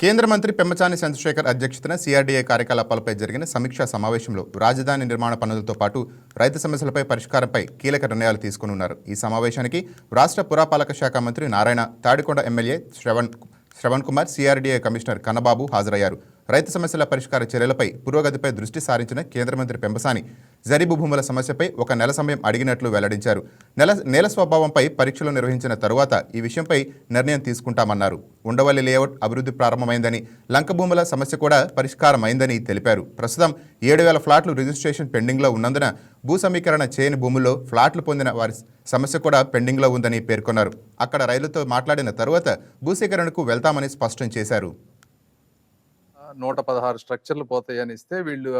కేంద్ర మంత్రి పెమ్మచాని చంద్రశేఖర్ అధ్యక్షతన సిఆర్డీఏ కార్యకలాపాలపై జరిగిన సమీక్షా సమావేశంలో రాజధాని నిర్మాణ పనులతో పాటు రైతు సమస్యలపై పరిష్కారంపై కీలక నిర్ణయాలు తీసుకున్నారు ఈ సమావేశానికి రాష్ట్ర పురపాలక శాఖ మంత్రి Narayana Tadikonda MLA Shravan Shravan Kumar CRDA commissioner Kannababu హాజరయ్యారు. రైతు సమస్యల పరిష్కార చర్యలపై పురోగతిపై దృష్టి సారించిన కేంద్ర మంత్రి పెంబసాని జరీబు భూముల సమస్యపై ఒక నెల సమయం అడిగినట్లు వెల్లడించారు. నెల నేల స్వభావంపై పరీక్షలు నిర్వహించిన తరువాత ఈ విషయంపై నిర్ణయం తీసుకుంటామన్నారు. ఉండవల్లి లేఅవుట్ అభివృద్ధి ప్రారంభమైందని లంక భూముల సమస్య కూడా పరిష్కారమైందని తెలిపారు. ప్రస్తుతం ఏడు వేల ఫ్లాట్లు రిజిస్ట్రేషన్ పెండింగ్లో ఉన్నందున భూ సమీకరణ చేయని భూముల్లో ఫ్లాట్లు పొందిన వారి సమస్య కూడా పెండింగ్లో ఉందని పేర్కొన్నారు. అక్కడ రైలుతో మాట్లాడిన తరువాత భూసేకరణకు వెళ్తామని స్పష్టం చేశారు. నూట పదహారు స్ట్రక్చర్లు పోతాయని ఇస్తే వీళ్ళు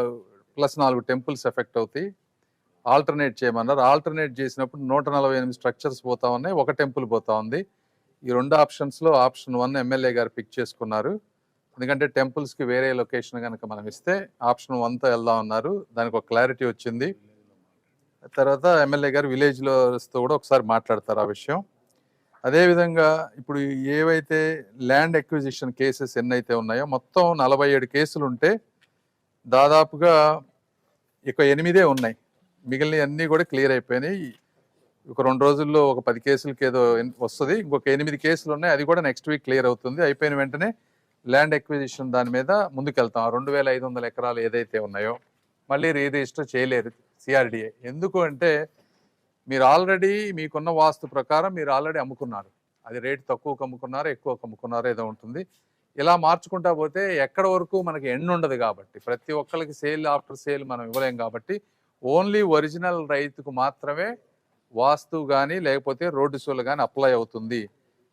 ప్లస్ నాలుగు టెంపుల్స్ ఎఫెక్ట్ అవుతాయి. ఆల్టర్నేట్ చేయమన్నారు. ఆల్టర్నేట్ చేసినప్పుడు నూట నలభై ఎనిమిది స్ట్రక్చర్స్ పోతా ఉన్నాయి. ఒక టెంపుల్ పోతా ఉంది. ఈ రెండు ఆప్షన్స్లో ఆప్షన్ వన్ ఎమ్మెల్యే గారు పిక్ చేసుకున్నారు. ఎందుకంటే టెంపుల్స్కి వేరే లొకేషన్ కనుక మనం ఇస్తే ఆప్షన్ వన్తో వెళ్దాం అన్నారు. దానికి ఒక క్లారిటీ వచ్చింది. తర్వాత ఎమ్మెల్యే గారు విలేజ్లోతో కూడా ఒకసారి మాట్లాడతారు ఆ విషయం. అదేవిధంగా ఇప్పుడు ఏవైతే ల్యాండ్ ఎక్విజిషన్ కేసెస్ ఎన్నైతే ఉన్నాయో మొత్తం నలభై ఏడు కేసులు ఉంటే దాదాపుగా ఇక ఎనిమిదే ఉన్నాయి. మిగిలిన అన్నీ కూడా క్లియర్ అయిపోయినాయి. ఒక రెండు రోజుల్లో ఒక పది కేసులకి ఏదో వస్తుంది. ఇంకొక ఎనిమిది కేసులు ఉన్నాయి. అది కూడా నెక్స్ట్ వీక్ క్లియర్ అవుతుంది. అయిపోయిన వెంటనే ల్యాండ్ ఎక్విజిషన్ దాని మీద ముందుకెళ్తాం. రెండు వేల ఐదు వందల ఎకరాలు ఏదైతే ఉన్నాయో మళ్ళీ రీ రిజిస్టర్ చేయలేరు సిఆర్డిఏ ఎందుకు అంటే మీరు ఆల్రెడీ మీకున్న వాస్తు ప్రకారం మీరు ఆల్రెడీ అమ్ముకున్నారు. అది రేటు తక్కువకు అమ్ముకున్నారో ఎక్కువ అమ్ముకున్నారో ఏదో ఉంటుంది. ఇలా మార్చుకుంటా పోతే ఎక్కడ వరకు మనకి ఎండ్ ఉండదు కాబట్టి ప్రతి ఒక్కరికి సేల్ ఆఫ్టర్ సేల్ మనం ఇవ్వలేం కాబట్టి ఓన్లీ ఒరిజినల్ రైతుకు మాత్రమే వాస్తు కానీ లేకపోతే రోడ్డు సోలు కానీ అప్లై అవుతుంది.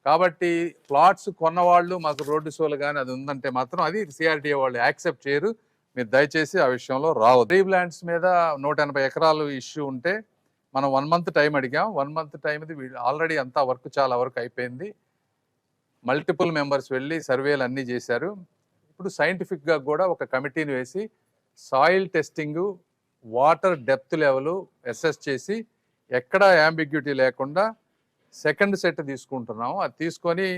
కాబట్టి ప్లాట్స్ కొన్నవాళ్ళు మాకు రోడ్డు సోలు కానీ అది ఉందంటే మాత్రం అది సిఆర్టీఏ వాళ్ళు యాక్సెప్ట్ చేయరు. మీరు దయచేసి ఆ విషయంలో రావు డ్రీమ్ ల్యాండ్స్ మీద నూట ఎనభై ఎకరాలు ఇష్యూ ఉంటే మనం వన్ మంత్ టైం అడిగాం. వన్ మంత్ టైం ఆల్రెడీ అంతా వర్క్ చాలా వరకు అయిపోయింది. మల్టిపుల్ మెంబర్స్ వెళ్ళి సర్వేలు అన్నీ చేశారు. ఇప్పుడు సైంటిఫిక్గా కూడా ఒక కమిటీని వేసి soil testing water depth level assess చేసి ఎక్కడ యాంబిగ్యూటీ లేకుండా సెకండ్ సెట్ తీసుకుంటున్నాము. అది తీసుకొని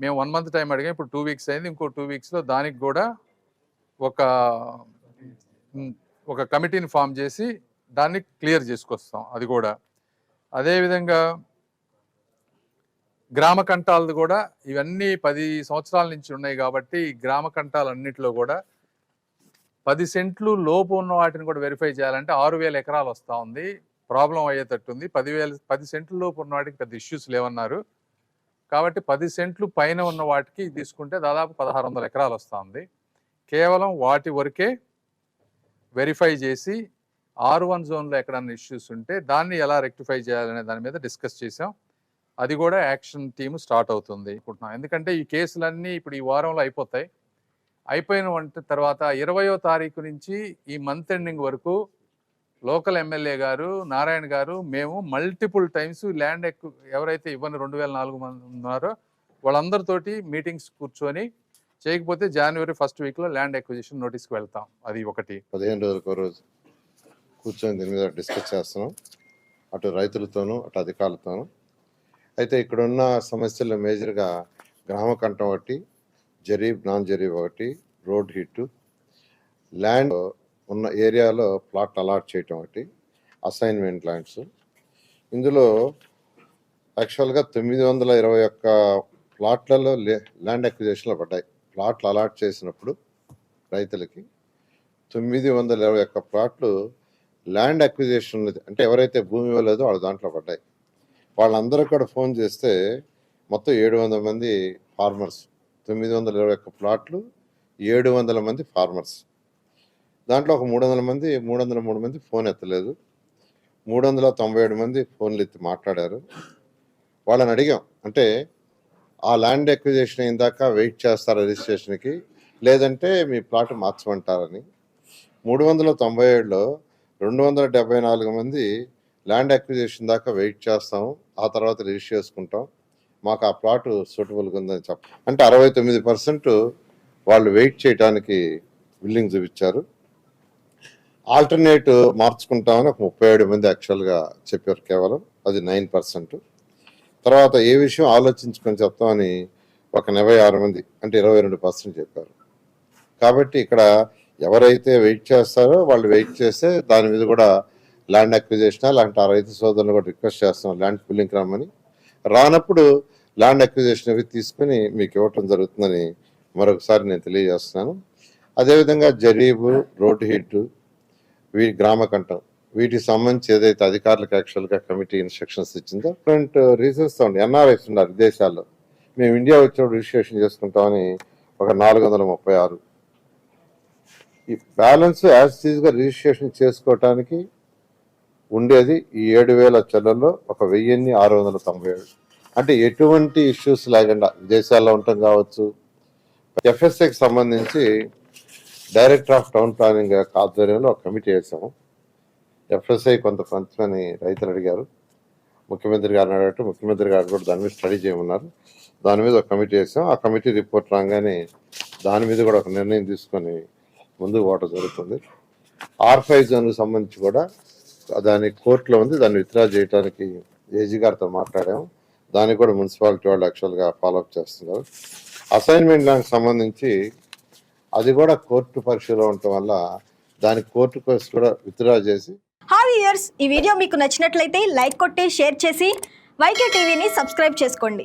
మేము వన్ మంత్ టైం అడిగాం. ఇప్పుడు టూ వీక్స్ అయింది. ఇంకో టూ వీక్స్లో దానికి కూడా ఒక ఒక కమిటీని ఫామ్ చేసి దాన్ని క్లియర్ చేసుకొస్తాం. అది కూడా. అదేవిధంగా గ్రామ కంఠాలు కూడా ఇవన్నీ పది సంవత్సరాల నుంచి ఉన్నాయి కాబట్టి ఈ గ్రామ కంఠాలన్నింటిలో కూడా పది సెంట్లు లోపు ఉన్న వాటిని కూడా వెరిఫై చేయాలంటే ఆరు వేల ఎకరాలు వస్తూ ఉంది. ప్రాబ్లం అయ్యేటట్టు ఉంది. పదివేల పది సెంట్లు లోపు ఉన్న వాటికి పెద్ద ఇష్యూస్ లేవన్నారు. కాబట్టి పది సెంట్లు పైన ఉన్న వాటికి తీసుకుంటే దాదాపు పదహారు వందల ఎకరాలు వస్తూ ఉంది. కేవలం వాటి వరకే వెరిఫై చేసి ఆర్ వన్ జోన్లో ఎక్కడన్నా ఇష్యూస్ ఉంటే దాన్ని ఎలా రెక్టిఫై చేయాలనే దాని మీద డిస్కస్ చేసాం అది కూడా యాక్షన్ టీమ్ స్టార్ట్ అవుతుంది అనుకుంటున్నాం. ఎందుకంటే ఈ కేసులన్నీ ఇప్పుడు ఈ వారంలో అయిపోతాయి. అయిపోయిన వంట తర్వాత ఇరవయో తారీఖు నుంచి ఈ మంత్ ఎండింగ్ వరకు లోకల్ ఎమ్మెల్యే గారు నారాయణ గారు మేము మల్టిపుల్ టైమ్స్ ల్యాండ్ ఎక్కు ఎవరైతే ఇవ్వని రెండు వేల నాలుగు మంది ఉన్నారో వాళ్ళందరితోటి మీటింగ్స్ కూర్చొని చేయకపోతే జనవరి ఫస్ట్ వీక్లో ల్యాండ్ ఎక్విజిషన్ నోటీస్కి వెళ్తాం. అది ఒకటి. పదిహేను రోజులకు రోజు కూర్చొని దీని మీద డిస్కస్ చేస్తున్నాం. అటు రైతులతోనూ అటు అధికారులతోనూ అయితే ఇక్కడ ఉన్న సమస్యలు మేజర్గా గ్రామ కంఠం ఒకటి జరీబ్ నాన్ జరీబ్ ఒకటి రోడ్ హిట్ ల్యాండ్ ఉన్న ఏరియాలో ప్లాట్ అలాట్ చేయటం ఒకటి అసైన్మెంట్ ల్యాండ్స్. ఇందులో యాక్చువల్గా తొమ్మిది వందల ఇరవై ఒక్క ప్లాట్లలో ల్యాండ్ అక్విజేషన్లో పడ్డాయి. ప్లాట్లు అలాట్ చేసినప్పుడు రైతులకి తొమ్మిది వందల ఇరవై ఒక్క ప్లాట్లు ల్యాండ్ అక్విజేషన్ అంటే ఎవరైతే భూమి ఇవ్వలేదో వాళ్ళ దాంట్లో పడ్డాయి. వాళ్ళందరూ కూడా ఫోన్ చేస్తే మొత్తం ఏడు వందల మంది ఫార్మర్స్ తొమ్మిది వందల ఇరవై ఒక్క ప్లాట్లు ఏడు వందల మంది ఫార్మర్స్. దాంట్లో ఒక మూడు వందల మంది మూడు వందల మూడు మంది ఫోన్ ఎత్తలేదు. మూడు వందల తొంభై ఏడు మంది ఫోన్లు ఎత్తి మాట్లాడారు. వాళ్ళని అడిగాం అంటే ఆ ల్యాండ్ ఎక్విజేషన్ అయిన దాకా వెయిట్ చేస్తారా రిజిస్ట్రేషన్కి? లేదంటే మీ ప్లాట్ మార్చమంటారని. మూడు వందల తొంభై ఏడులో రెండు వందల డెబ్బై నాలుగు మంది ల్యాండ్ అక్విజిషన్ దాకా వెయిట్ చేస్తాము ఆ తర్వాత రిజిస్టర్ చేసుకుంటాం. మాకు ఆ ప్లాట్ సూటబుల్గా ఉందని చెప్ప అంటే అరవై తొమ్మిది పర్సెంట్ వాళ్ళు వెయిట్ చేయడానికి బిల్డింగ్ చూపించారు. ఆల్టర్నేట్ మార్చుకుంటామని ఒక ముప్పై ఏడు మంది యాక్చువల్గా చెప్పారు కేవలం అది నైన్ పర్సెంట్. తర్వాత ఏ విషయం ఆలోచించుకొని చెప్తామని ఒక ఎనభై ఆరు మంది అంటే ఇరవై రెండు పర్సెంట్ చెప్పారు. కాబట్టి ఇక్కడ ఎవరైతే వెయిట్ చేస్తారో వాళ్ళు వెయిట్ చేస్తే దాని మీద కూడా ల్యాండ్ అక్విజేషన్ అలాంటి ఆ రైతు సోదరులు కూడా రిక్వెస్ట్ చేస్తున్నాం ల్యాండ్ పూలింగ్ రమ్మని. రానప్పుడు ల్యాండ్ అక్విజేషన్ అవి తీసుకుని మీకు ఇవ్వటం జరుగుతుందని మరొకసారి నేను తెలియజేస్తున్నాను. అదేవిధంగా జరీబు రోడ్డు హిట్ వీ గ్రామ కంఠం వీటికి సంబంధించి ఏదైతే అధికారులకు యాక్చువల్గా కమిటీ ఇన్స్ట్రక్షన్స్ ఇచ్చిందో డిఫరెంట్ రీజన్స్ ఉండి ఎన్ఆర్ఐస్ ఉన్నారు విదేశాల్లో మేము ఇండియా వచ్చినప్పుడు రిజిస్ట్రేషన్ చేసుకుంటామని ఒక నాలుగు వందల ముప్పై ఆరు. ఈ బ్యాలెన్స్ యాజ్గా రిజిస్ట్రేషన్ చేసుకోవటానికి ఉండేది ఈ ఏడు వేల చెల్లల్లో ఒక వెయ్యిన్ని ఆరు వందల తొంభై ఏడు. అంటే ఎటువంటి ఇష్యూస్ లేకుండా విదేశాల్లో ఉండటం కావచ్చు. ఎఫ్ఎస్ఐకి సంబంధించి డైరెక్టర్ ఆఫ్ టౌన్ ప్లానింగ్ యొక్క ఆధ్వర్యంలో ఒక కమిటీ వేసాము ఎఫ్ఎస్ఐ కొంత పంచమని రైతులు అడిగారు. ముఖ్యమంత్రి గారిని అడగట్టు ముఖ్యమంత్రి గారు కూడా దాని మీద స్టడీ చేయమన్నారు. దాని మీద ఒక కమిటీ వేసాం ఆ కమిటీ రిపోర్ట్ రాగానే దాని మీద కూడా ఒక నిర్ణయం తీసుకొని ముందుకు పోవడం జరుగుతుంది. ఆర్ ఫైవ్ జోన్కి సంబంధించి కూడా దాని కోర్టులో ఉంది దాన్ని విత్డ్రా చేయడానికి ఏజీ గారితో మాట్లాడాము. దానికి కూడా మున్సిపాలిటీ వాళ్ళు యాక్చువల్గా ఫాలోఅప్ చేస్తున్నారు. అసైన్మెంట్ దానికి సంబంధించి అది కూడా కోర్టు పరీక్షలో ఉండటం వల్ల దాని కోర్టు కేసు కూడా విత్డ్రా చేసి హాయ్ ఇయర్స్ ఈ వీడియో మీకు నచ్చినట్లయితే లైక్ కొట్టి షేర్ చేసి వైకే టీవీని సబ్స్క్రైబ్ చేసుకోండి.